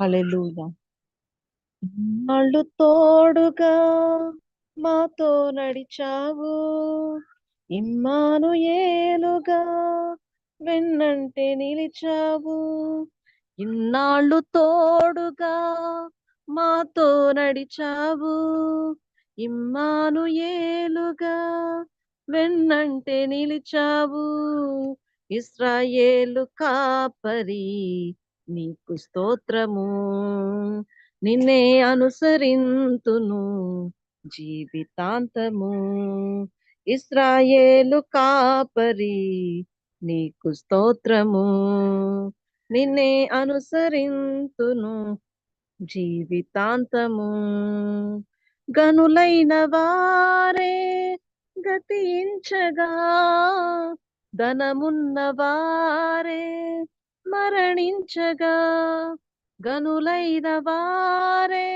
హల్లెలూయా. నాళ్ళు తోడుగా మాతో నడిచావు. ఇమ్మాను ఏలుగా వెన్నంటే నిలిచావు. ఇన్నాళ్ళు తోడుగా మాతో నడిచావు. ఇమ్మాను ఏలుగా వెన్నంటే నిలిచావు. ఇస్రాయేలు కాపరి నీకు స్తోత్రము నిన్నే అనుసరింతును జీవితాంతము. ఇస్రాయేలు కాపరి నీకు స్తోత్రము నిన్నే అనుసరింతును జీవితాంతము. గనులైన వారే గతించగా ధనమున్న వారే మరణించగా గనులైన వారే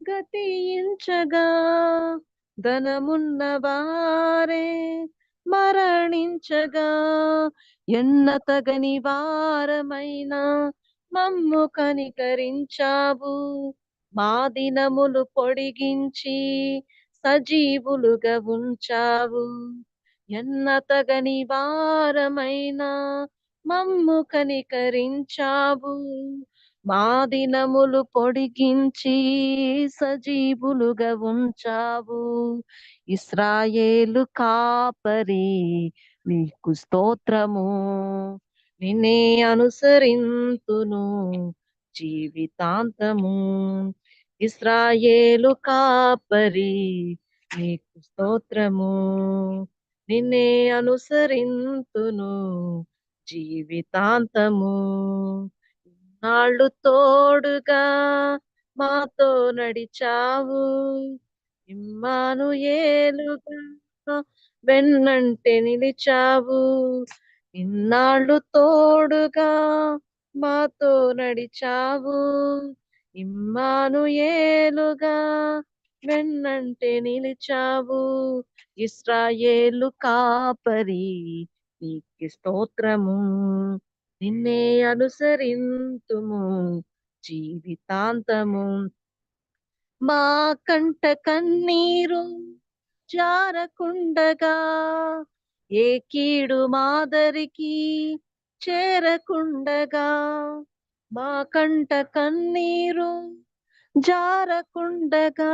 గతించగా ధనమున్న వారే మరణించగా ఎన్న తగని వారమైన మమ్ము కనికరించావు. మా దినములు పొడిగించి సజీవులుగా ఉంచావు. ఎన్న తగని వారమైన మమ్ము కనికరించావు. మా దినములు పొడిగించి సజీవులుగా ఉంచావు. ఇస్రాయేలు కాపరి నీకు స్తోత్రము. నిన్నే అనుసరింతును జీవితాంతము. ఇస్రాయేలు కాపరి నీకు స్తోత్రము. నిన్నే అనుసరింతును జీవితాంతము నాళ్ళు తోడుగా మాతో నడిచావు. ఇమ్మాను ఏలుగా వెన్నంటే నిలిచావు. ఇన్నాళ్ళు తోడుగా మాతో నడిచావు. ఇమ్మాను ఏలుగా వెన్నంటే నిలిచావు. ఇస్రాయేలు కాపరి నీకు స్తోత్రము నిన్నే అనుసరింతుము జీవితాంతము. మా కంట కన్నీరు జారకుండగా ఏ కీడు మాదరికి చేరకుండగా మా కంట కన్నీరు జారకుండగా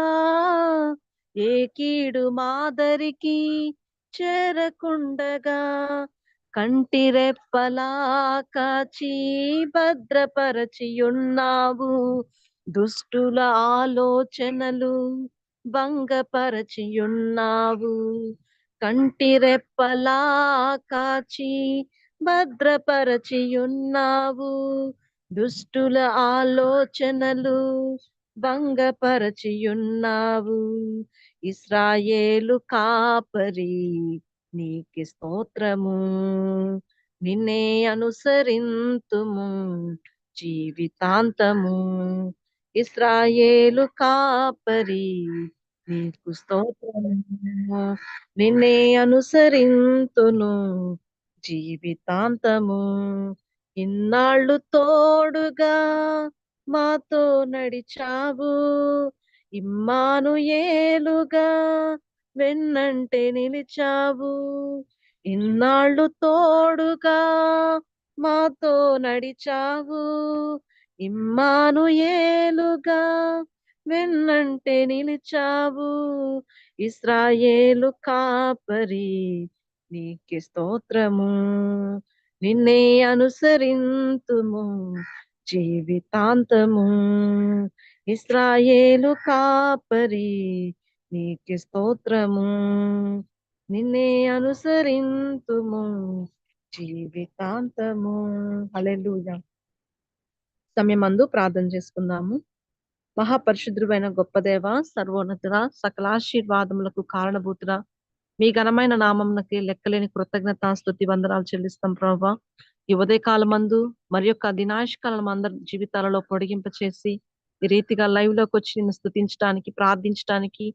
ఏ కీడు మాదరికి చేరకుండగా కంటి రెప్పలా కాచి భద్రపరచియున్నావు. దుష్టుల ఆలోచనలు భంగపరచియున్నావు. కంటి రెప్పలా కాచి భద్రపరచియున్నావు. దుష్టుల ఆలోచనలు భంగపరచియున్నావు. ఇస్రాయేలు కాపరి నీకి స్తోత్రము. నిన్నే అనుసరింతుము జీవితాంతము. ఇస్రాయేలు కాపరి నీకు స్తోత్రము. నిన్నే అనుసరింతును జీవితాంతము. ఇన్నాళ్ళు తోడుగా మాతో నడిచావు. ఇమ్మానుయేలుగా వెన్నంటే నిలిచావు. ఇన్నాళ్ళు తోడుగా మాతో నడిచావు. ఇమ్మానుయేలుగా వెన్నంటే నిలిచావు. ఇస్రాయేలు కాపరి నీకి స్తోత్రము. నిన్నే అనుసరింతుము జీవితాంతము. ఇస్రాయేలు కాపరి నీకి స్తోత్రము. నిన్నే అనుసరింతుము జీవితాంతము. హల్లెలూయా. సమయమందు ప్రార్థన చేసుకుందాము. మహాపరిశుద్ధుడైన గొప్ప దేవ సర్వోన్నతుడ సకలాశీర్వాదములకు కారణభూతుడ మీ ఘనమైన నామంకి లెక్కలేని కృతజ్ఞత స్థుతి వందనాలు చెల్లిస్తాం ప్రభా ఈ ఉదయ కాలమందు మరి యొక్క దినాశకాలం అందరి జీవితాలలో పొడిగింప చేసి ఈ రీతిగా లైవ్లోకి వచ్చి నిన్ను స్థుతించడానికి ప్రార్థించడానికి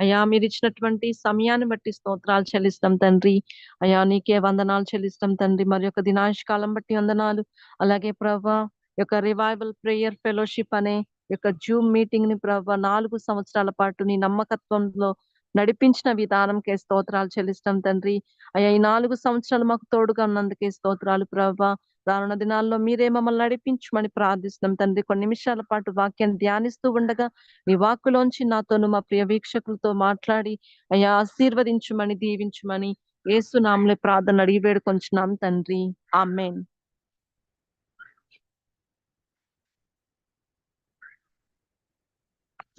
అయ్యా మీరు ఇచ్చినటువంటి సమయాన్ని బట్టి స్తోత్రాలు చెల్లిస్తాం తండ్రి. అయ్యా నీకే వందనాలు చెల్లిస్తాం తండ్రి. మరి యొక్క దినాశకాలం బట్టి వందనాలు. అలాగే ప్రభా యొక్క రివైవల్ ప్రేయర్ ఫెలోషిప్ అనే ఈ యొక్క జూమ్ మీటింగ్ని ప్రభా నాలుగు సంవత్సరాల పాటు నీ నమ్మకత్వంలో నడిపించిన విధానంకే స్తోత్రాలు చెల్లిస్తాం తండ్రి. అయ్యా ఈ నాలుగు సంవత్సరాలు మాకు తోడుగా ఉన్నందుకే స్తోత్రాలు ప్రభా. రానున్న దినాల్లో మీరే మమ్మల్ని నడిపించమని ప్రార్థిస్తున్నాం. తండ్రి కొన్ని నిమిషాల పాటు వాక్యాన్ని ధ్యానిస్తూ ఉండగా నీ వాక్కులోంచి నాతోను మా ప్రియ వీక్షకులతో మాట్లాడి అయ్యా ఆశీర్వదించమని దీవించమని ఏసునామలే ప్రార్థన అడిగి వేడుకొంచున్నాం తండ్రి. ఆమెన్.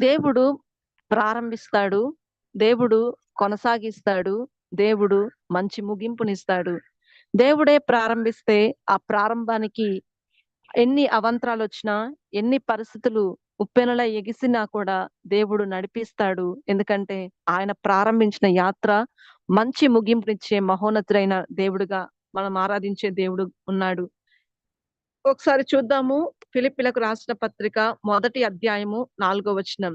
దేవుడు ప్రారంభిస్తాడు దేవుడు కొనసాగిస్తాడు దేవుడు మంచి ముగింపునిస్తాడు. దేవుడే ప్రారంభిస్తే ఆ ప్రారంభానికి ఎన్ని అవంతరాలు వచ్చినా ఎన్ని పరిస్థితులు ఉప్పెనలా ఎగిసినా కూడా దేవుడు నడిపిస్తాడు. ఎందుకంటే ఆయన ప్రారంభించిన యాత్ర మంచి ముగింపునిచ్చే మహోన్నతుడైన దేవుడుగా మనం ఆరాధించే దేవుడు ఉన్నాడు. ఒకసారి చూద్దాము ఫిలిపిలకు రాసిన పత్రిక మొదటి అధ్యాయము నాలుగో వచనం.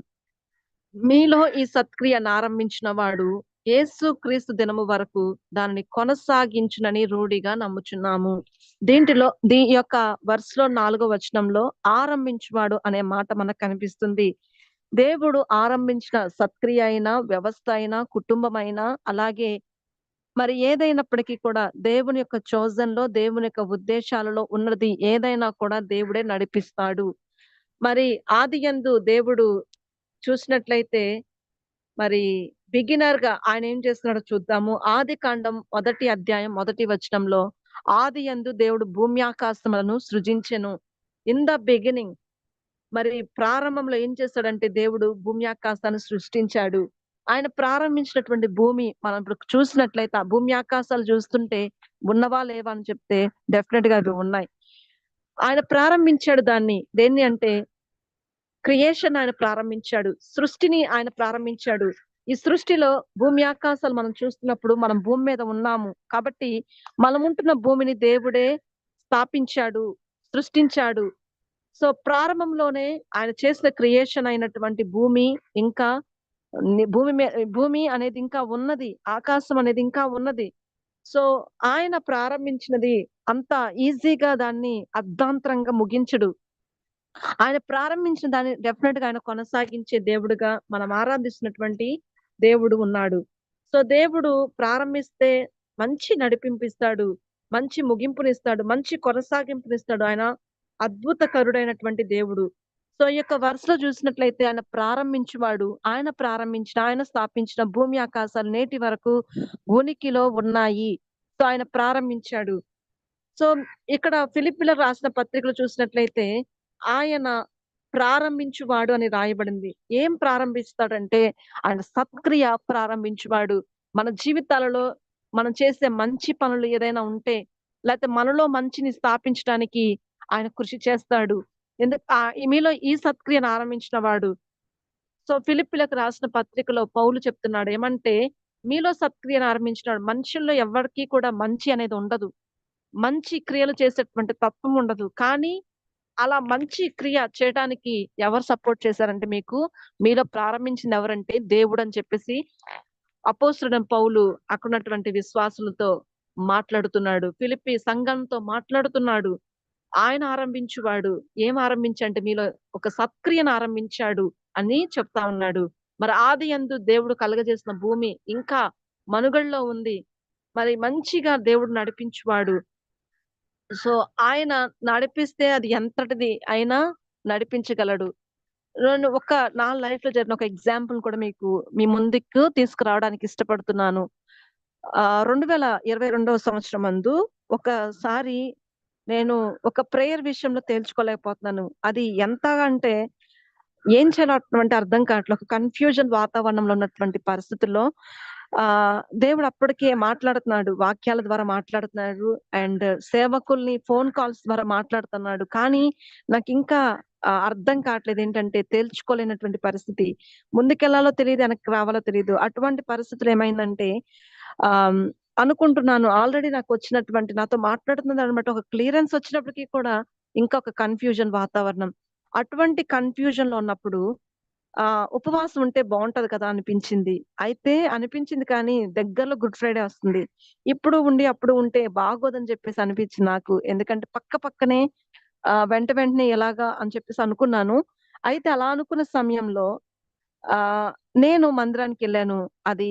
మీలో ఈ సత్క్రియను ఆరంభించిన వాడు యేసు క్రీస్తు దినము వరకు దానిని కొనసాగించునని రూఢిగా నమ్ముచున్నాము. దీంట్లో దీ యొక్క వర్స్లో నాలుగో వచనంలో ఆరంభించువాడు అనే మాట మనకు కనిపిస్తుంది. దేవుడు ఆరంభించిన సత్క్రియ అయినా వ్యవస్థ అయినా కుటుంబం అయినా అలాగే మరి ఏదైనప్పటికీ కూడా దేవుని యొక్క చోజన్లో దేవుని యొక్క ఉద్దేశాలలో ఉన్నది ఏదైనా కూడా దేవుడే నడిపిస్తాడు. మరి ఆది ఎందు దేవుడు చూసినట్లయితే మరి బిగినర్గా ఆయన ఏం చేస్తున్నాడో చూద్దాము. ఆది కాండం మొదటి అధ్యాయం మొదటి వచనంలో ఆది యందు దేవుడు భూమి ఆకాశములను సృజించెను. ఇన్ ద బిగినింగ్ మరి ప్రారంభంలో ఏం చేస్తాడంటే దేవుడు భూమి ఆకాశాన్ని సృష్టించాడు. ఆయన ప్రారంభించినటువంటి భూమి మనం ఇప్పుడు చూసినట్లయితే ఆ భూమి ఆకాశాలు చూస్తుంటే ఉన్నవా లేవా అని చెప్తే డెఫినెట్గా అవి ఉన్నాయి. ఆయన ప్రారంభించాడు దాన్ని. దేన్ని అంటే క్రియేషన్ ఆయన ప్రారంభించాడు. సృష్టిని ఆయన ప్రారంభించాడు. ఈ సృష్టిలో భూమి ఆకాశాలు మనం చూస్తున్నప్పుడు మనం భూమి మీద ఉన్నాము. కాబట్టి మనం ఉంటున్న భూమిని దేవుడే స్థాపించాడు సృష్టించాడు. సో ప్రారంభంలోనే ఆయన చేసిన క్రియేషన్ అయినటువంటి భూమి ఇంకా భూమి భూమి అనేది ఇంకా ఉన్నది. ఆకాశం అనేది ఇంకా ఉన్నది. సో ఆయన ప్రారంభించినది అంత ఈజీగా దాన్ని అర్ధాంతరంగా ముగించడు. ఆయన ప్రారంభించిన దాన్ని డెఫినెట్గా ఆయన కొనసాగించే దేవుడుగా మనం ఆరాధిస్తున్నటువంటి దేవుడు ఉన్నాడు. సో దేవుడు ప్రారంభిస్తే మంచి నడిపింపిస్తాడు మంచి ముగింపునిస్తాడు మంచి కొనసాగింపునిస్తాడు. ఆయన అద్భుతకరుడైనటువంటి దేవుడు. సో ఈ యొక్క వరుసలో చూసినట్లయితే ఆయన ప్రారంభించేవాడు ఆయన ప్రారంభించిన ఆయన స్థాపించిన భూమి ఆకాశాలు నేటి వరకు ఉనికిలో ఉన్నాయి. సో ఆయన ప్రారంభించాడు. సో ఇక్కడ ఫిలిపిలకు రాసిన పత్రికలు చూసినట్లయితే ఆయన ప్రారంభించువాడు అని రాయబడింది. ఏం ప్రారంభిస్తాడంటే ఆయన సత్క్రియ ప్రారంభించువాడు. మన జీవితాలలో మనం చేసే మంచి పనులు ఏదైనా ఉంటే లేకపోతే మనలో మంచిని స్థాపించడానికి ఆయన కృషి చేస్తాడు. ఎందుకు? ఆ ఈ మీలో ఈ సత్క్రియను ఆరంభించిన వాడు. సో ఫిలిపిలకు రాసిన పత్రికలో పౌలు చెప్తున్నాడు ఏమంటే మీలో సత్క్రియను ఆరంభించినాడు. మనుషుల్లో ఎవరికి కూడా మంచి అనేది ఉండదు. మంచి క్రియలు చేసేటువంటి తత్వం ఉండదు. కానీ అలా మంచి క్రియ చేయడానికి ఎవరు సపోర్ట్ చేశారంటే మీకు? మీలో ప్రారంభించింది ఎవరంటే దేవుడు అని చెప్పేసి అపోస్తుడైన పౌలు అక్కడున్నటువంటి విశ్వాసులతో మాట్లాడుతున్నాడు. ఫిలిపి సంఘంతో మాట్లాడుతున్నాడు. ఆయన ఆరంభించువాడు. ఏం ఆరంభించంటే మీలో ఒక సత్క్రియను ఆరంభించాడు అని చెప్తా ఉన్నాడు. మరి ఆది ఎందు దేవుడు కలగజేసిన భూమి ఇంకా మనుగడలో ఉంది. మరి మంచిగా దేవుడు నడిపించువాడు. సో ఆయన నడిపిస్తే అది ఎంతటిది అయినా నడిపించగలడు. రెండు ఒక నా లైఫ్లో జరిగిన ఒక ఎగ్జాంపుల్ కూడా మీకు మీ ముందుకు తీసుకురావడానికి ఇష్టపడుతున్నాను. ఆ రెండు వేల ఇరవై రెండవ సంవత్సరం మందు ఒకసారి నేను ఒక ప్రేయర్ విషయంలో తేల్చుకోలేకపోతున్నాను. అది ఎంత అంటే ఏం చేయాలంటే అర్థం కావట్లేదు. ఒక కన్ఫ్యూజన్ వాతావరణంలో ఉన్నటువంటి పరిస్థితుల్లో ఆ దేవుడు అప్పటికే మాట్లాడుతున్నాడు వాక్యాల ద్వారా మాట్లాడుతున్నాడు అండ్ సేవకుల్ని ఫోన్ కాల్స్ ద్వారా మాట్లాడుతున్నాడు. కానీ నాకు ఇంకా అర్థం కావట్లేదు ఏంటంటే తేల్చుకోలేనటువంటి పరిస్థితి. ముందుకెళ్ళాలో తెలియదు వెనక్కి రావాలో తెలియదు. అటువంటి పరిస్థితులు ఏమైందంటే ఆ అనుకుంటున్నాను ఆల్రెడీ నాకు వచ్చినటువంటి నాతో మాట్లాడుతున్నది అనమాట ఒక క్లియరెన్స్ వచ్చినప్పటికీ కూడా ఇంకా ఒక కన్ఫ్యూజన్ వాతావరణం. అటువంటి కన్ఫ్యూజన్లో ఉన్నప్పుడు ఆ ఉపవాసం ఉంటే బాగుంటది కదా అనిపించింది అయితే అనిపించింది కానీ దగ్గరలో గుడ్ ఫ్రైడే వస్తుంది ఇప్పుడు ఉండి అప్పుడు ఉంటే బాగోదని చెప్పేసి అనిపించింది నాకు ఎందుకంటే పక్క పక్కనే ఆ వెంట వెంటనే ఎలాగా అని చెప్పేసి అనుకున్నాను. అయితే అలా అనుకున్న సమయంలో ఆ నేను మందిరానికి వెళ్ళాను అది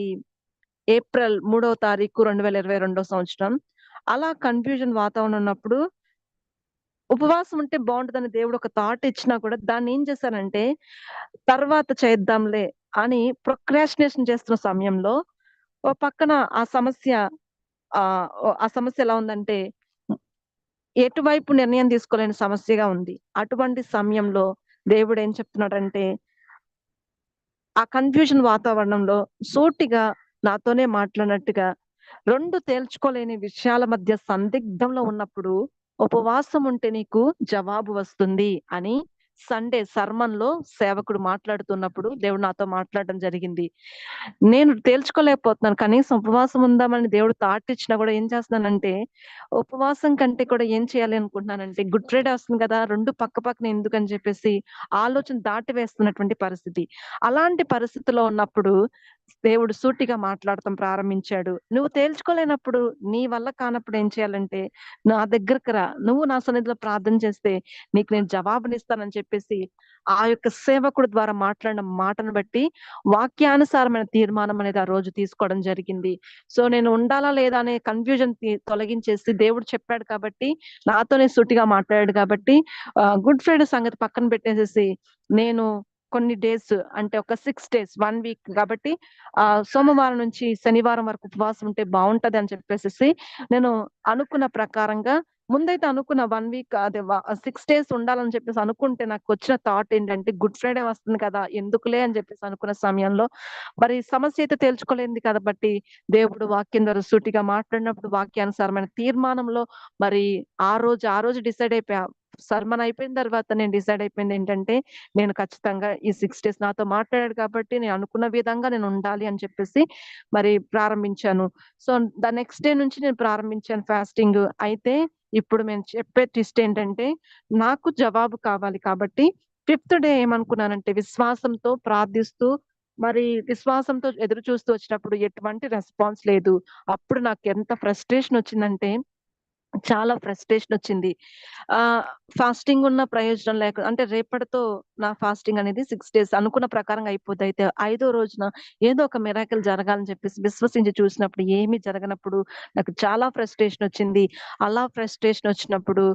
ఏప్రిల్ మూడవ తారీఖు 2022 సంవత్సరం. అలా కన్‌ఫ్యూజన్ వాతావరణం ఉన్నప్పుడు ఉపవాసం ఉంటే బాగుంటుందని దేవుడు ఒక థాట్ ఇచ్చినా కూడా దాన్ని ఏం చేశానంటే, తర్వాత చేద్దాంలే అని ప్రొక్రాస్టినేషన్ చేస్తున్న సమయంలో, ఓ పక్కన ఆ సమస్య ఆ ఆ సమస్య ఎలా ఉందంటే, ఎటువైపు నిర్ణయం తీసుకోలేని సమస్యగా ఉంది. అటువంటి సమయంలో దేవుడు ఏం చెప్తున్నాడంటే ఆ కన్‌ఫ్యూజన్ వాతావరణంలో సూటిగా నాతోనే మాట్లాడినట్టుగా రెండు తేల్చుకోలేని విషయాల మధ్య సందిగ్ధంలో ఉన్నప్పుడు ఉపవాసం ఉంటే నీకు జవాబు వస్తుంది అని సండే సర్మన్‌లో సేవకుడు మాట్లాడుతున్నప్పుడు దేవుడు నాతో మాట్లాడడం జరిగింది. నేను తేల్చుకోలేకపోతున్నాను. కనీసం ఉపవాసం ఉందామని దేవుడు తాటిచ్చినా కూడా ఏం చేస్తున్నానంటే, ఉపవాసం కంటే కూడా ఏం చేయాలి అనుకుంటున్నానంటే, గుడ్ ఫ్రైడే వస్తుంది కదా! రెండు పక్క పక్కన ఎందుకని చెప్పేసి ఆలోచన దాటి వేస్తున్నటువంటి పరిస్థితి. అలాంటి పరిస్థితిలో ఉన్నప్పుడు దేవుడు సూటిగా మాట్లాడటం ప్రారంభించాడు. "నువ్వు తేల్చుకోలేనప్పుడు, నీ వల్ల కానప్పుడు ఏం చేయాలంటే, నా దగ్గరకి రా. నువ్వు నా సన్నిధిలో ప్రార్థన చేస్తే నీకు నేను జవాబునిస్తానని" చెప్పేసి ఆ యొక్క సేవకుడు ద్వారా మాట్లాడిన మాటను బట్టి వాక్యానుసారమైన తీర్మానం అనేది ఆ రోజు తీసుకోవడం జరిగింది. సో, నేను ఉండాలా లేదా అనే కన్‌ఫ్యూజన్ తొలగించేసి దేవుడు చెప్పాడు కాబట్టి, నాతోనే సూటిగా మాట్లాడాడు కాబట్టి గుడ్ ఫ్రైడే సంగతి పక్కన పెట్టేసేసి నేను కొన్ని డేస్ అంటే ఒక సిక్స్ డేస్, వన్ వీక్ కాబట్టి ఆ సోమవారం నుంచి శనివారం వరకు ఉపవాసం ఉంటే బాగుంటది అని చెప్పేసి నేను అనుకున్న ప్రకారంగా ముందైతే అనుకున్న వన్ వీక్ అదే సిక్స్ డేస్ ఉండాలని చెప్పేసి అనుకుంటే నాకు వచ్చిన థాట్ ఏంటంటే గుడ్ ఫ్రైడే వస్తుంది కదా! ఎందుకులే అని చెప్పేసి అనుకున్న సమయంలో మరి సమస్య అయితే తేల్చుకోలేదు కాబట్టి దేవుడు వాక్యం ద్వారా సూటిగా మాట్లాడినప్పుడు వాక్యానుసారమైన తీర్మానంలో మరి ఆ రోజు, ఆ రోజు డిసైడ్ అయిపోయా. సర్మన్ అయిపోయిన తర్వాత నేను డిసైడ్ అయిపోయింది ఏంటంటే, నేను ఖచ్చితంగా ఈ సిక్స్ డేస్ నాతో మాట్లాడాడు కాబట్టి నేను అనుకున్న విధంగా నేను ఉండాలి అని చెప్పేసి మరి ప్రారంభించాను. సో, ద నెక్స్ట్ డే నుంచి నేను ప్రారంభించాను ఫాస్టింగ్. అయితే ఇప్పుడు నేను చెప్పే ట్విస్ట్ ఏంటంటే, నాకు జవాబు కావాలి కాబట్టి ఫిఫ్త్ డే ఏమనుకున్నానంటే విశ్వాసంతో ప్రార్థిస్తూ మరి విశ్వాసంతో ఎదురు చూస్తూ వచ్చినప్పుడు ఎటువంటి రెస్పాన్స్ లేదు. అప్పుడు నాకు ఎంత ఫ్రస్ట్రేషన్ వచ్చిందంటే చాలా ఫ్రస్ట్రేషన్ వచ్చింది. ఆ ఫాస్టింగ్ ఉన్న ప్రయోజనం లేక అంటే రేపటితో నా ఫాస్టింగ్ అనేది సిక్స్ డేస్ అనుకున్న ప్రకారంగా అయిపోద్ది. అయితే ఐదో రోజున ఏదో ఒక మిరాకిల్ జరగాలని చెప్పేసి విశ్వసించి చూసినప్పుడు ఏమీ జరగనప్పుడు నాకు చాలా ఫ్రస్ట్రేషన్ వచ్చింది. అలా ఫ్రస్ట్రేషన్ వచ్చినప్పుడు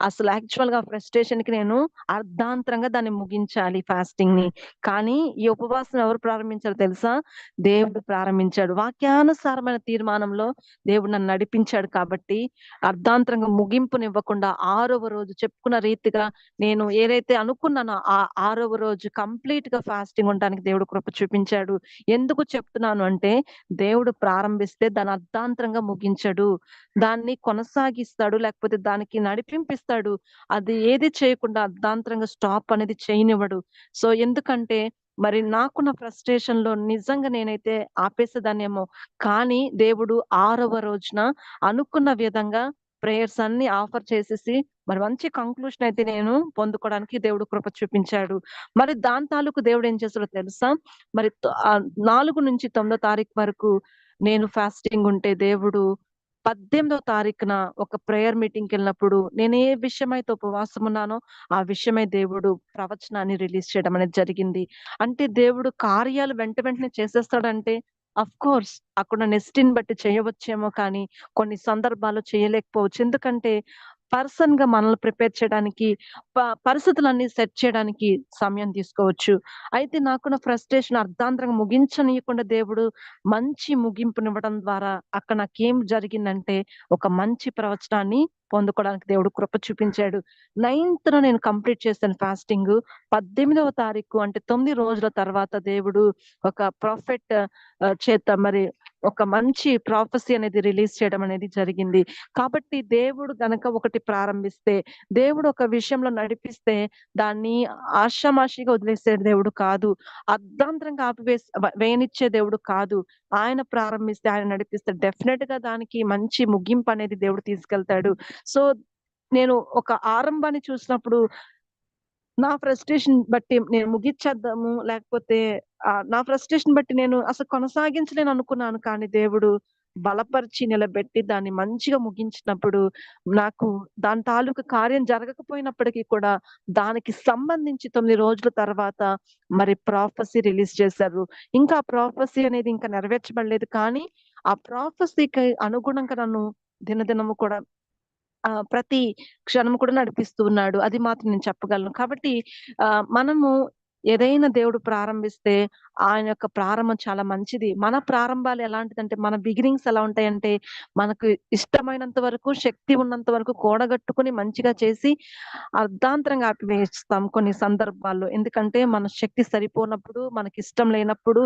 అసలు యాక్చువల్గా ఫ్రస్ట్రేషన్కి నేను అర్ధాంతరంగా దాన్ని ముగించాలి ఫాస్టింగ్ని కానీ ఈ ఉపవాసం ఎవరు ప్రారంభించారు తెలుసా? దేవుడు ప్రారంభించాడు. వాక్యానుసారమైన తీర్మానంలో దేవుడు నన్ను నడిపించాడు కాబట్టి అర్థ అర్ధాంతరంగా ముగింపునివ్వకుండా ఆరవ రోజు చెప్పుకున్న రీతిగా నేను ఏదైతే అనుకున్నానో ఆ ఆరవ రోజు కంప్లీట్గా ఫాస్టింగ్ ఉండడానికి దేవుడు కృప చూపించాడు. ఎందుకు చెప్తున్నాను అంటే దేవుడు ప్రారంభిస్తే దాన్ని అర్ధాంతరంగా ముగించడు. దాన్ని కొనసాగిస్తాడు. లేకపోతే దానికి నడిపింపిస్తాడు. అది ఏది చేయకుండా అర్ధాంతరంగా స్టాప్ అనేది చేయనివ్వడు. సో, ఎందుకంటే మరి నాకున్న ఫ్రస్ట్రేషన్‌లో నిజంగా నేనైతే ఆపేసేదాన్నేమో. కానీ దేవుడు ఆరవ రోజున అనుకున్న విధంగా ప్రేయర్స్ అన్ని ఆఫర్ చేసేసి మరి మంచి కంక్లూషన్ అయితే నేను పొందుకోవడానికి దేవుడు కృప చూపించాడు. మరి దాని తాలూకు దేవుడు ఏం చేస్తాడో తెలుసా? మరి నాలుగు నుంచి తొమ్మిదో తారీఖు వరకు నేను ఫాస్టింగ్ ఉంటే దేవుడు 18వ తారీఖున ఒక ప్రేయర్ మీటింగ్‌కెళ్ళినప్పుడు నేను ఏ విషయమైతే ఉపవాసం ఉన్నానో ఆ విషయమై దేవుడు ప్రవచనాన్ని రిలీజ్ చేయడం అనేది జరిగింది. అంటే దేవుడు కార్యాలు వెంట వెంటనే చేసేస్తాడంటే అఫ్ కోర్స్ అక్కడ నెస్టిని బట్టి చేయవచ్చేమో కానీ కొన్ని సందర్భాల్లో చేయలేకపోవచ్చు. ఎందుకంటే పర్సన్గా మనల్ని ప్రిపేర్ చేయడానికి ప పరిస్థితులన్నీ సెట్ చేయడానికి సమయం తీసుకోవచ్చు. అయితే నాకున్న ఫ్రస్ట్రేషన్ అర్ధాంతరంగా ముగించనీయకుండా దేవుడు మంచి ముగింపునివ్వడం ద్వారా అక్కడ నాకేం జరిగిందంటే ఒక మంచి ప్రవచనాన్ని పొందుకోవడానికి దేవుడు కృప చూపించాడు. నైన్త్‌న నేను కంప్లీట్ చేశాను ఫాస్టింగ్ పద్దెనిమిదవ తారీఖు అంటే తొమ్మిది రోజుల తర్వాత దేవుడు ఒక ప్రాఫెట్ చేత మరి ఒక మంచి ప్రాఫెసీ అనేది రిలీజ్ చేయడం అనేది జరిగింది. కాబట్టి దేవుడు గనక ఒకటి ప్రారంభిస్తే, దేవుడు ఒక విషయంలో నడిపిస్తే దాన్ని ఆషామాషిగా వదిలేసే దేవుడు కాదు. అర్ధాంతరంగా ఆపివేసి వేయనిచ్చే దేవుడు కాదు. ఆయన ప్రారంభిస్తే, ఆయన నడిపిస్తే డెఫినెట్గా దానికి మంచి ముగింపు అనేది దేవుడు తీసుకెళ్తాడు. సో, నేను ఒక ఆరంభాన్ని చూసినప్పుడు నా ఫ్రస్ట్రేషన్ బట్టి నేను ముగించేద్దాము లేకపోతే నా ఫ్రస్ట్రేషన్ బట్టి నేను అసలు కొనసాగించలేను అనుకున్నాను. కానీ దేవుడు బలపరిచి నిలబెట్టి దాన్ని మంచిగా ముగించినప్పుడు నాకు దాని తాలూకు కార్యం జరగకపోయినప్పటికీ కూడా దానికి సంబంధించి తొమ్మిది రోజుల తర్వాత మరి ప్రాఫసీ రిలీజ్ చేశారు ఇంకా ప్రాఫసీ అనేది ఇంకా నెరవేర్చబడలేదు కానీ ఆ ప్రాఫసీకి అనుగుణంగా నన్ను దినదినము కూడా ప్రతి క్షణం కూడా నడిపిస్తూ ఉన్నాడు. అది మాత్రం నేను చెప్పగలను. కాబట్టి ఆ మనము ఏదైనా దేవుడు ప్రారంభిస్తే ఆయన యొక్క ప్రారంభం చాలా మంచిది. మన ప్రారంభాలు ఎలాంటిదంటే మన బిగినింగ్స్ ఎలా ఉంటాయంటే మనకు ఇష్టమైనంత వరకు శక్తి ఉన్నంత వరకు కూడగట్టుకుని మంచిగా చేసి అర్ధాంతరంగా ఆపివేస్తాం కొన్ని సందర్భాల్లో. ఎందుకంటే మన శక్తి సరిపోనప్పుడు మనకి ఇష్టం లేనప్పుడు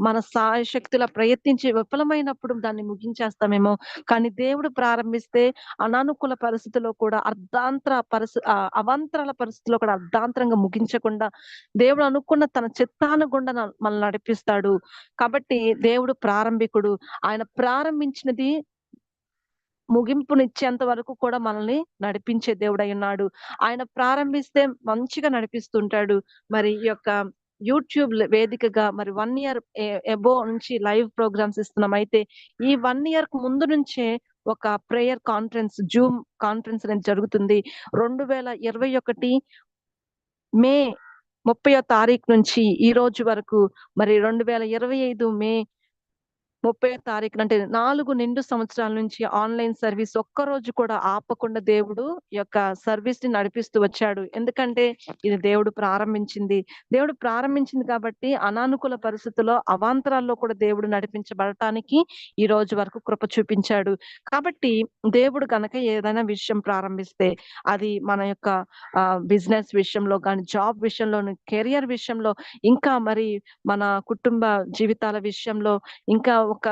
మన సాయశక్తుల ప్రయత్నించి విఫలమైనప్పుడు దాన్ని ముగించేస్తామేమో. కానీ దేవుడు ప్రారంభిస్తే అనానుకూల పరిస్థితిలో కూడా అర్ధాంతర పరిస్థితి అవాంతరాల పరిస్థితిలో కూడా అర్ధాంతరంగా ముగించకుండా దేవుడు అనుకున్న తన చిత్తానుగుండా మనల్ని నడిపిస్తాడు. కాబట్టి దేవుడు ప్రారంభికుడు. ఆయన ప్రారంభించినది ముగింపునిచ్చేంత వరకు కూడా మనల్ని నడిపించే దేవుడై ఉన్నాడు. ఆయన ప్రారంభిస్తే మంచిగా నడిపిస్తుంటాడు. మరి ఈ యొక్క యూట్యూబ్ వేదికగా మరి వన్ ఇయర్ ఎబో నుంచి లైవ్ ప్రోగ్రామ్స్ ఇస్తున్నాం. అయితే ఈ వన్ ఇయర్ ముందు నుంచే ఒక ప్రేయర్ కాన్ఫరెన్స్ జూమ్ కాన్ఫరెన్స్ అనేది జరుగుతుంది. రెండు వేల ఇరవై ఒకటి మే ముప్పయో తారీఖు నుంచి ఈ రోజు వరకు మరి రెండు వేల ఇరవై ఐదు మే ముప్పై తారీఖున అంటే నాలుగు నిండు సంవత్సరాల నుంచి ఆన్లైన్ సర్వీస్ ఒక్క రోజు కూడా ఆపకుండా దేవుడు యొక్క సర్వీస్ని నడిపిస్తూ వచ్చాడు. ఎందుకంటే ఇది దేవుడు ప్రారంభించింది. దేవుడు ప్రారంభించింది కాబట్టి అనానుకూల పరిస్థితుల్లో అవాంతరాల్లో కూడా దేవుడు నడిపించబడటానికి ఈ రోజు వరకు కృప చూపించాడు. కాబట్టి దేవుడు కనుక ఏదైనా విషయం ప్రారంభిస్తే అది మన యొక్క బిజినెస్ విషయంలో కానీ జాబ్ విషయంలో కెరియర్ విషయంలో ఇంకా మరి మన కుటుంబ జీవితాల విషయంలో ఇంకా ఒక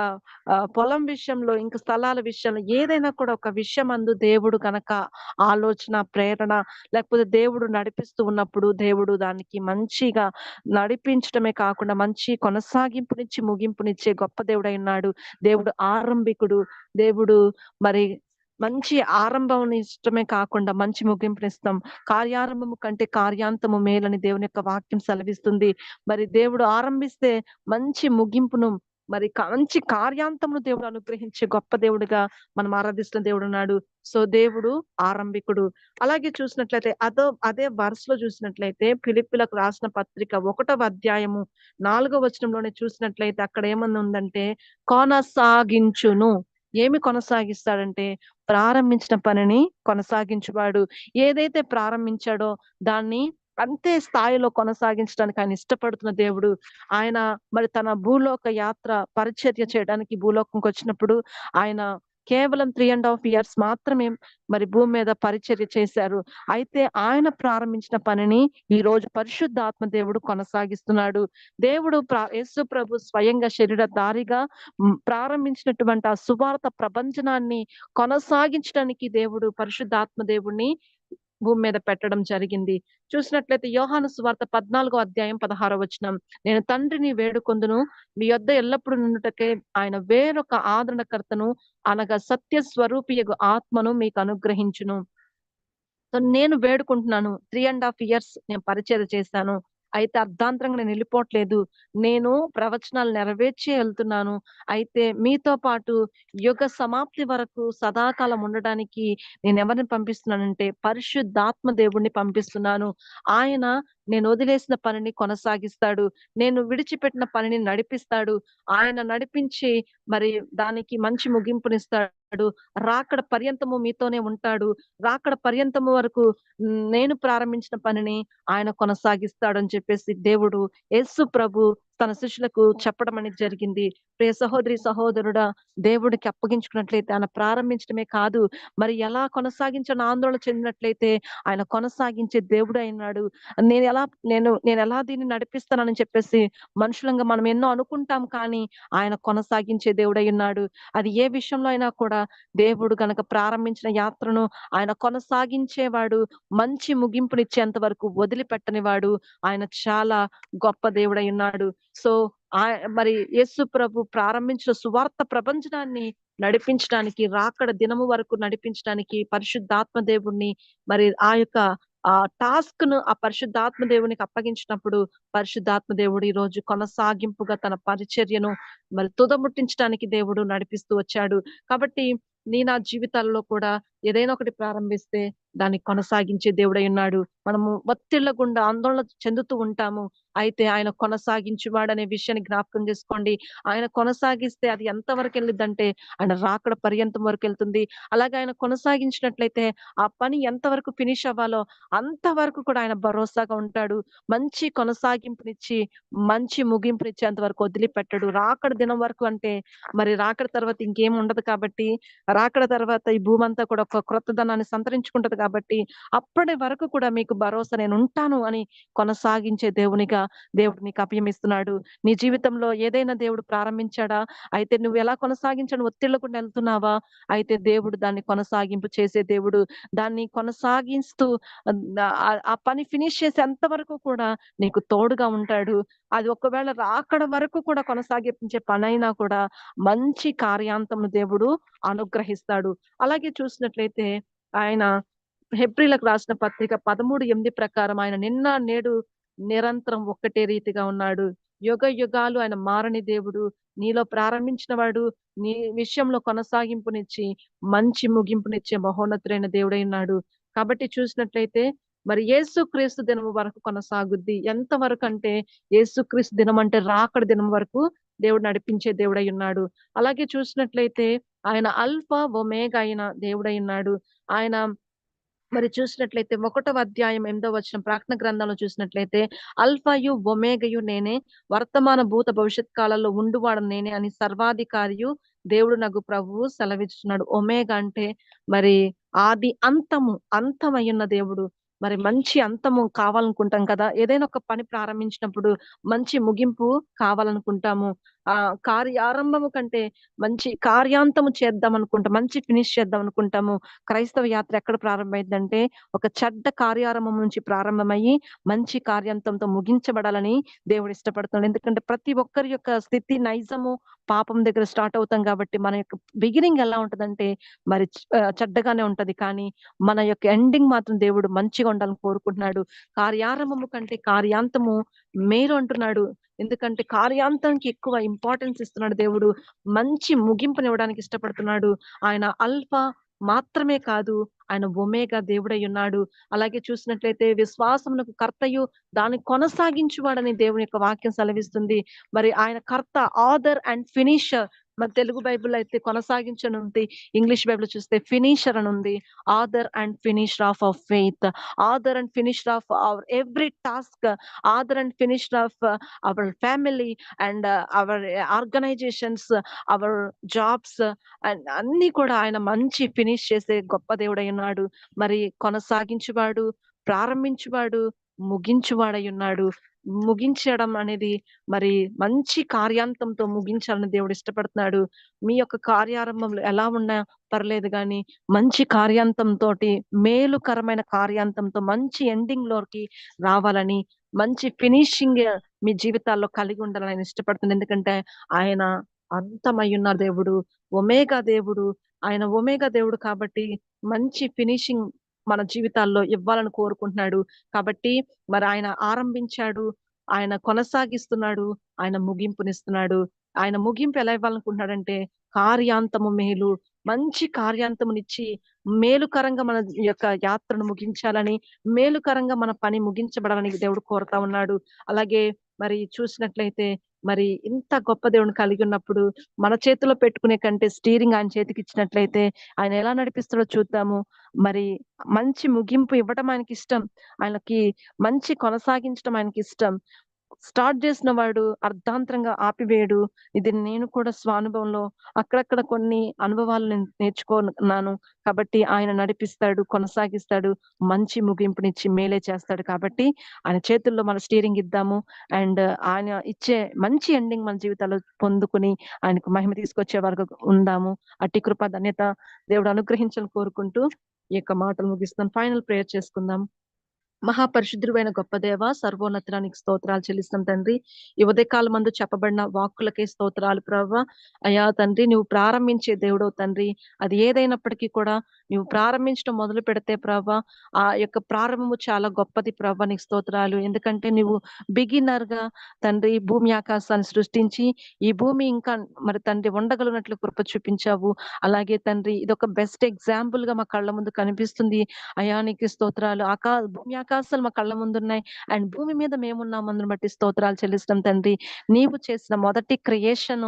పొలం విషయంలో ఇంకా స్థలాల విషయంలో ఏదైనా కూడా ఒక విషయం అందు దేవుడు కనుక ఆలోచన ప్రేరణ లేకపోతే దేవుడు నడిపిస్తూ ఉన్నప్పుడు దేవుడు దానికి మంచిగా నడిపించడమే కాకుండా మంచి కొనసాగింపునిచ్చి ముగింపునిచ్చే గొప్ప దేవుడై ఉన్నాడు. దేవుడు ఆరంభికుడు. దేవుడు మరి మంచి ఆరంభం ఇష్టమే కాకుండా మంచి ముగింపునిస్తాం. కార్యారంభము కంటే కార్యాంతము మేలని దేవుని యొక్క వాక్యం సెలవిస్తుంది. మరి దేవుడు ఆరంభిస్తే మంచి ముగింపును మరి మంచి కార్యాంతమును దేవుడు అనుగ్రహించే గొప్ప దేవుడుగా మనం ఆరాధిస్తున్న దేవుడు ఉన్నాడు. సో దేవుడు ఆరంభికుడు. అలాగే చూసినట్లయితే అదో అదే వరుసలో చూసినట్లయితే ఫిలిపిలకు రాసిన పత్రిక ఒకటవ అధ్యాయము నాలుగవ వచనంలోనే చూసినట్లయితే అక్కడ ఏమన్నా ఉందంటే కొనసాగించును. ఏమి కొనసాగిస్తాడంటే ప్రారంభించిన పనిని కొనసాగించువాడు. ఏదైతే ప్రారంభించాడో దాన్ని అంతే స్థాయిలో కొనసాగించడానికి ఆయన ఇష్టపడుతున్న దేవుడు. ఆయన మరి తన భూలోక యాత్ర పరిచర్య చేయడానికి భూలోకంకి వచ్చినప్పుడు ఆయన కేవలం త్రీ అండ్ హాఫ్ ఇయర్స్ మాత్రమే మరి భూమి మీద పరిచర్య చేశారు. అయితే ఆయన ప్రారంభించిన పనిని ఈ రోజు పరిశుద్ధాత్మ దేవుడు కొనసాగిస్తున్నాడు. దేవుడు యేసు ప్రభు స్వయంగా శరీర దారిగా ప్రారంభించినటువంటి ఆ సువార్త ప్రపంచనాన్ని కొనసాగించడానికి దేవుడు పరిశుద్ధాత్మ దేవుణ్ణి భూమి మీద పెట్టడం జరిగింది. చూసినట్లయితే యోహాను స్వార్త పద్నాలుగో అధ్యాయం పదహారో వచనం. నేను తండ్రిని వేడుకొందును మీ యొద్ద ఎల్లప్పుడూ నుండుటకే ఆయన వేరొక ఆదరణకర్తను అనగా సత్య స్వరూపి ఆత్మను మీకు అనుగ్రహించును. నేను వేడుకుంటున్నాను. త్రీ అండ్ హాఫ్ ఇయర్స్ నేను పరిచయం చేశాను. అయితే అర్ధాంతరంగా నేను వెళ్ళిపోవట్లేదు నేను ప్రవచనాలు నెరవేర్చి వెళ్తున్నాను. అయితే మీతో పాటు యుగ సమాప్తి వరకు సదాకాలం ఉండడానికి నేను ఎవరిని పంపిస్తున్నానంటే పరిశుద్ధాత్మ దేవుణ్ణి పంపిస్తున్నాను. ఆయన నేను వదిలేసిన పనిని కొనసాగిస్తాడు. నేను విడిచిపెట్టిన పనిని నడిపిస్తాడు. ఆయన నడిపించి మరి దానికి మంచి ముగింపునిస్తాడు. రాకడ పర్యంతము మీతోనే ఉంటాడు. రాకడ పర్యంతము వరకు నేను ప్రారంభించిన పనిని ఆయన కొనసాగిస్తాడు అని చెప్పేసి దేవుడు యేసు ప్రభు తన శిష్యులకు చెప్పడం అనేది జరిగింది. ప్రియ సహోదరి సహోదరుడా దేవుడికి అప్పగించుకున్నట్లయితే ఆయన ప్రారంభించడమే కాదు మరి ఎలా కొనసాగించిన ఆందోళన చెందినట్లయితే ఆయన కొనసాగించే దేవుడు అయినాడు. నేను ఎలా నేను నేను ఎలా దీన్ని నడిపిస్తానని చెప్పేసి మనుషులంగా మనం ఎన్నో అనుకుంటాం కానీ ఆయన కొనసాగించే దేవుడై ఉన్నాడు. అది ఏ విషయంలో అయినా కూడా దేవుడు గనక ప్రారంభించిన యాత్రను ఆయన కొనసాగించేవాడు మంచి ముగింపునిచ్చేంత వరకు వదిలిపెట్టనివాడు. ఆయన చాలా గొప్ప దేవుడై ఉన్నాడు. సో ఆ మరి యేసు ప్రభు ప్రారంభించిన సువార్త ప్రపంచనాన్ని నడిపించడానికి రాకడ దినము వరకు నడిపించడానికి పరిశుద్ధాత్మ దేవుణ్ణి మరి ఆ యొక్క ఆ టాస్క్ను ఆ పరిశుద్ధాత్మ దేవునికి అప్పగించినప్పుడు పరిశుద్ధాత్మ దేవుడు ఈ రోజు కొనసాగింపుగా తన పరిచర్యను మరి తుదముట్టించడానికి దేవుడు నడిపిస్తూ వచ్చాడు. కాబట్టి నీ నా జీవితాల్లో కూడా ఏదైనా ఒకటి ప్రారంభిస్తే దాన్ని కొనసాగించే దేవుడై ఉన్నాడు. మనము ఒత్తిళ్ళ గుండా ఆందోళన చెందుతూ ఉంటాము. అయితే ఆయన కొనసాగించువాడనే విషయాన్ని జ్ఞాపకం చేసుకోండి. ఆయన కొనసాగిస్తే అది ఎంత వరకు వెళ్ళిద్దంటే ఆయన రాకడ పర్యంతం వరకు వెళ్తుంది. అలాగే ఆయన కొనసాగించినట్లయితే ఆ పని ఎంత వరకు ఫినిష్ అవ్వాలో అంతవరకు కూడా ఆయన భరోసాగా ఉంటాడు. మంచి కొనసాగింపునిచ్చి మంచి ముగింపునిచ్చేంత వరకు వదిలిపెట్టడు. రాకడ దినం వరకు అంటే మరి రాకడ తర్వాత ఇంకేం ఉండదు కాబట్టి రాకడ తర్వాత ఈ భూమంతా కూడా ఒక క్రొత్తదనాన్ని సంతరించుకుంటది కాబట్టి అప్పటి వరకు కూడా మీకు భరోసా నేను ఉంటాను అని కొనసాగించే దేవునిగా దేవుడు నీకు అభ్యమిస్తున్నాడు నీ జీవితంలో ఏదైనా దేవుడు ప్రారంభించాడా? అయితే నువ్వు ఎలా కొనసాగించడం ఒత్తిళ్ళకుండా వెళ్తున్నావా? అయితే దేవుడు దాన్ని కొనసాగింపు చేసే దేవుడు దాన్ని కొనసాగిస్తూ ఆ- ఆ పని ఫినిష్ చేసేంత వరకు కూడా నీకు తోడుగా ఉంటాడు. అది ఒకవేళ రాకడ వరకు కూడా కొనసాగించే పనైనా కూడా మంచి కార్యాంతం దేవుడు అనుగ్రహిస్తాడు. అలాగే చూసినట్లయితే ఆయన హెబ్రిలకు రాసిన పత్రిక పదమూడు ఎనిమిది ప్రకారం ఆయన నిన్న నేడు నిరంతరం ఒక్కటే రీతిగా ఉన్నాడు. యుగ యుగాలు ఆయన మారని దేవుడు నీలో ప్రారంభించిన వాడు నీ విషయంలో కొనసాగింపునిచ్చి మంచి ముగింపునిచ్చే మహోన్నతుడైన దేవుడై ఉన్నాడు. కాబట్టి చూసినట్లయితే మరి యేసుక్రీస్తు దినం వరకు కొనసాగుద్ది. ఎంత వరకు అంటే యేసుక్రీస్తు దినం అంటే రాకడ దినం వరకు దేవుడు నడిపించే దేవుడై ఉన్నాడు. అలాగే చూసినట్లయితే ఆయన అల్ఫా ఒమేగా అయిన దేవుడై ఉన్నాడు. ఆయన మరి చూసినట్లయితే ఒకటవ అధ్యాయం ఎనిమిదో వచ్చిన ప్రార్థన గ్రంథంలో చూసినట్లయితే అల్ఫాయు ఒమేగయు నేనే వర్తమాన భూత భవిష్యత్ కాలంలో ఉండువాడు నేనే అని సర్వాధికారియు దేవుడు నాకు ప్రభువు సెలవిస్తున్నాడు ఒమేగ అంటే మరి ఆది అంతము అంతమయ్యున్న దేవుడు. మరి మంచి అంతము కావాలనుకుంటాం కదా. ఏదైనా ఒక పని ప్రారంభించినప్పుడు మంచి ముగింపు కావాలనుకుంటాము. ఆ కార్యారంభము కంటే మంచి కార్యాంతము చేద్దాం అనుకుంటాం మంచి ఫినిష్ చేద్దాం అనుకుంటాము క్రైస్తవ యాత్ర ఎక్కడ ప్రారంభమైందంటే ఒక చెడ్డ కార్యారంభం నుంచి ప్రారంభమయ్యి మంచి కార్యాంతంతో ముగించబడాలని దేవుడు ఇష్టపడుతున్నాడు. ఎందుకంటే ప్రతి ఒక్కరి యొక్క స్థితి నైజము పాపం దగ్గర స్టార్ట్ అవుతాం కాబట్టి మన యొక్క బిగినింగ్ ఎలా ఉంటదంటే మరి చెడ్డగానే ఉంటది. కానీ మన యొక్క ఎండింగ్ మాత్రం దేవుడు మంచిగా ఉండాలని కోరుకుంటున్నాడు. కార్యారంభము కంటే కార్యాంతము మేలు అంటున్నాడు. ఎందుకంటే కార్యాంతానికి ఎక్కువ ఇంపార్టెన్స్ ఇస్తున్నాడు దేవుడు. మంచి ముగింపునివ్వడానికి ఇష్టపడుతున్నాడు. ఆయన అల్ఫా మాత్రమే కాదు ఆయన ఒమేగా దేవుడై ఉన్నాడు. అలాగే చూసినట్లయితే విశ్వాసమునకు కర్తయు దాన్ని కొనసాగించువాడని దేవుని యొక్క వాక్యం సెలవిస్తుంది. మరి ఆయన కర్త ఆదర్ అండ్ ఫినిషర్ మరి తెలుగు బైబుల్ అయితే కొనసాగించను ఉంది ఇంగ్లీష్ బైబుల్ చూస్తే ఫినిషర్ అని ఉంది author and finisher of our faith. Author and finisher of our every task author and finisher of our family and our organisations our jobs and అన్ని కూడా ఆయన మంచి ఫినిష్ చేసే గొప్ప దేవుడై ఉన్నాడు. మరి కొనసాగించువాడు ప్రారంభించువాడు ముగించువాడై ఉన్నాడు. ముగించడం అనేది మరి మంచి కార్యాంతంతో ముగించాలని దేవుడు ఇష్టపడుతున్నాడు. మీ యొక్క కార్యారంభంలో ఎలా ఉన్నా పర్లేదు కానీ మంచి కార్యాంతంతో మేలుకరమైన కార్యాంతంతో మంచి ఎండింగ్లోకి రావాలని మంచి ఫినిషింగ్ మీ జీవితాల్లో కలిగి ఉండాలని ఆయన ఇష్టపడుతుంది ఎందుకంటే ఆయన అంతమయ్యున్న దేవుడు ఒమేగా దేవుడు ఆయన ఒమేగా దేవుడు కాబట్టి మంచి ఫినిషింగ్ మన జీవితాల్లో ఇవ్వాలని కోరుకుంటున్నాడు. కాబట్టి మరి ఆయన ఆరంభించాడు ఆయన కొనసాగిస్తున్నాడు ఆయన ముగింపునిస్తున్నాడు. ఆయన ముగింపు ఎలా ఇవ్వాలనుకుంటున్నాడంటే కార్యాంతము మేలు మంచి కార్యాంతమునిచ్చి మేలుకరంగా మన యొక్క యాత్రను ముగించాలని మేలుకరంగా మన పని ముగించబడాలని దేవుడు కోరుతా ఉన్నాడు. అలాగే మరి చూసినట్లయితే మరి ఇంత గొప్ప దేవుని కలిగి ఉన్నప్పుడు మన చేతిలో పెట్టుకునే కంటే స్టీరింగ్ ఆయన చేతికి ఇచ్చినట్లయితే ఆయన ఎలా నడిపిస్తాడో చూద్దాము. మరి మంచి ముగింపు ఇవ్వటం ఆయనకి ఇష్టం ఆయనకి మంచి కొనసాగించడం ఆయనకి ఇష్టం స్టార్ట్ చేసిన వాడు అర్ధాంతరంగా ఆపివేయడు. ఇది నేను కూడా స్వానుభవంలో అక్కడక్కడ కొన్ని అనుభవాలు నేను నేర్చుకున్నాను. కాబట్టి ఆయన నడిపిస్తాడు కొనసాగిస్తాడు మంచి ముగింపునిచ్చి మేలే చేస్తాడు కాబట్టి ఆయన చేతుల్లో మన స్టీరింగ్ ఇద్దాము. అండ్ ఆయన ఇచ్చే మంచి ఎండింగ్ మన జీవితాల్లో పొందుకుని ఆయనకు మహిమ తీసుకొచ్చే వరకు ఉందాము. అట్టి కృప ధన్యత దేవుడు అనుగ్రహించాలని కోరుకుంటూ ఈ యొక్క మాటలు ముగిస్తాను ఫైనల్ ప్రేయర్ చేసుకుందాం. మహాపరిశుద్ధుడైన గొప్ప దేవ సర్వోన్నతానికి స్తోత్రాలు చెల్లిస్తాం తండ్రి. ఈ ఉదయకాల మందు చెప్పబడిన వాక్కులకే స్తోత్రాలు ప్రభావ అయా తండ్రి నువ్వు ప్రారంభించే దేవుడో తండ్రి. అది ఏదైనప్పటికీ కూడా నువ్వు ప్రారంభించడం మొదలు పెడితే ప్రభా ఆ యొక్క ప్రారంభము చాలా గొప్పది ప్రభా నీకు స్తోత్రాలు. ఎందుకంటే నువ్వు బిగినర్గా తండ్రి భూమి ఆకాశాన్ని సృష్టించి ఈ భూమి ఇంకా మరి తండ్రి ఉండగలిగినట్లు కృప చూపించావు. అలాగే తండ్రి ఇది ఒక బెస్ట్ ఎగ్జాంపుల్గా మా కళ్ళ ముందు కనిపిస్తుంది. అయానికి స్తోత్రాలు. ఆకా భూమి ఆకాశాలు మా కళ్ళ ముందు ఉన్నాయి అండ్ భూమి మీద మేమున్నాం అందుని బట్టి స్తోత్రాలు చెల్లిస్తాం తండ్రి. నీవు చేసిన మొదటి క్రియేషన్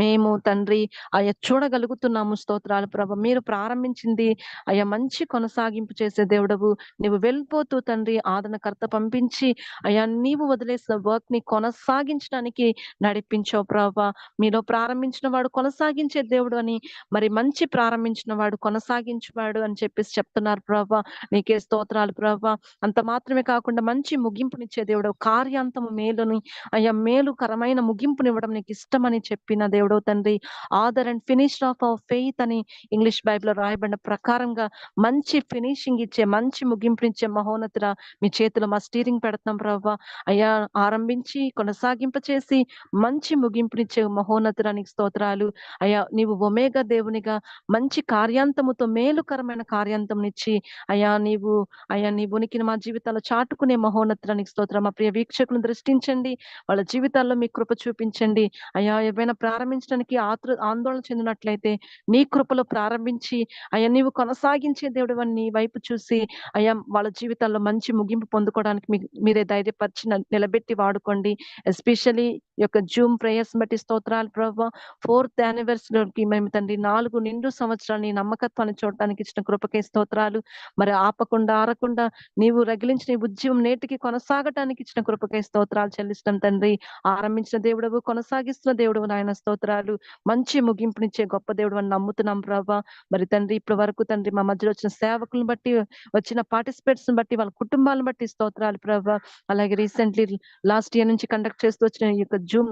మేము తండ్రి అయ్యా చూడగలుగుతున్నాము స్తోత్రాలు ప్రభ. మీరు ప్రారంభించింది అయ్యా మంచి కొనసాగింపు చేసే దేవుడవు. నువ్వు వెళ్ళిపోతూ తండ్రి ఆదరణకర్త పంపించి అయ్యా నీవు వదిలేసిన వర్క్ని కొనసాగించడానికి నడిపించావు ప్రభా. మీలో ప్రారంభించిన వాడు కొనసాగించే దేవుడు అని మరి మంచి ప్రారంభించిన వాడు కొనసాగించేవాడు అని చెప్పేసి చెప్తున్నారు ప్రభా. నీకే స్తోత్రాలు ప్రభా. అంత మాత్రమే కాకుండా మంచి ముగింపునిచ్చే దేవుడు కార్యాంతము మేలుని అయ్యా మేలుకరమైన ముగింపునివ్వడం నీకు ఇష్టమని చెప్పిన దేవుడు తండ్రి. Author and finish of our faith అని ఇంగ్లీష్ బైబిల్లో రాయబడిన ప్రకారంగా మంచి ఫినిషింగ్ ఇచ్చే మంచి ముగింపునిచ్చే మహోన్నతుల మీ చేతిలో మా స్టీరింగ్ పెడతాం ప్రవ్వ. అయ్యా ఆరంభించి కొనసాగింప చేసి మంచి ముగింపునిచ్చే మహోన్నతురానికి స్తోత్రాలు. అయ్యా నీవు ఒమేగా దేవునిగా మంచి కార్యాంతముతో మేలుకరమైన కార్యాంతంనిచ్చి అయ్యా నీవు అయ్యా నీ ఉనికిని మా జీవితాల్లో చాటుకునే మహోన్నతానికి స్తోత్రం. మా ప్రియ వీక్షకులను దృష్టించండి వాళ్ళ జీవితాల్లో మీ కృప చూపించండి. అయ్యా ఏవైనా ప్రారంభించడానికి ఆతృ ఆందోళన చెందినట్లయితే నీ కృపలో ప్రారంభించి అయ్యా నీవు కొనసాగించే దేవుడు నీ వైపు చూసి అయ్యా వాళ్ళ జీవితాల్లో మంచి ముగింపు పొందుకోవడానికి మీరే ధైర్యపరిచి నిలబెట్టి వాడుకోండి. ఎస్పెషలీ యొక్క జూమ్ ప్రేయర్స్ బట్టి స్తోత్రాలు ప్రభావ ఫోర్త్ యానివర్సరీకి మేము తండ్రి నాలుగు నిండు సంవత్సరాన్ని నమ్మకత్వాన్ని చూడటానికి ఇచ్చిన కృపకే స్తోత్రాలు. మరి ఆపకుండా ఆరకుండా నీవు రగిలించిన ఉద్యమం నేటికి కొనసాగటానికి ఇచ్చిన కృపకే స్తోత్రాలు చెల్లిస్తాం తండ్రి. ఆరంభించిన దేవుడవు కొనసాగిస్తున్న దేవుడు నాయన స్తోత్రాలు. మంచి ముగింపునిచ్చే గొప్ప దేవుడు అని నమ్ముతున్నాం ప్రభావ మరి తండ్రి ఇప్పటి వరకు తండ్రి మా మధ్యలో వచ్చిన సేవకులను బట్టి వచ్చిన పార్టిసిపేట్స్ బట్టి వాళ్ళ కుటుంబాలను బట్టి స్తోత్రాలు ప్రభా. అలాగే రీసెంట్లీ లాస్ట్ ఇయర్ నుంచి కండక్ట్ చేస్తూ వచ్చిన ఈ యొక్క జూమ్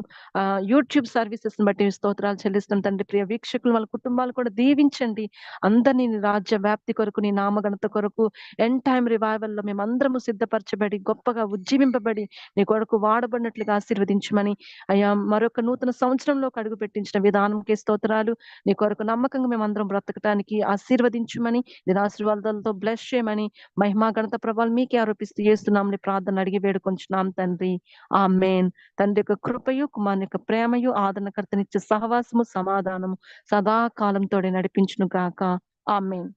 యూట్యూబ్ సర్వీసెస్ బట్టి స్తోత్రాలు చెల్లిస్తున్న తండ్రి. ప్రియ వీక్షకులు వాళ్ళ కుటుంబాలు కూడా దీవించండి. అందరినీ రాజ్య వ్యాప్తి కొరకు నీ నామగణత కొరకు ఎన్ టైమ్ రివైవల్లో మేమందరము సిద్ధపరచబడి గొప్పగా ఉజ్జీవింపబడి నీ కొరకు వాడబడినట్లుగా ఆశీర్వదించమని అయ్యా మరొక నూతన సంవత్సరంలో అడుగు పెట్టించిన విధానంకే స్తోత్రాలు. నీ కొరకు నమ్మకంగా మేమందరం బ్రతకటానికి ఆశీర్వది దీని దినాశీర్వాదాలతో బ్లెస్ చేయమని మహిమా గణత ప్రభావాలు మీకే ఆరోపిస్తూ చేస్తున్నామని ప్రార్థన అడిగి వేడుకొంచున్నాం తండ్రి. ఆ మేన్ తండ్రి యొక్క కృపయు కుమార్ యొక్క ప్రేమయు ఆదరణకర్తనిచ్చే సహవాసము సమాధానము సదాకాలంతో నడిపించును గాక. ఆ మేన్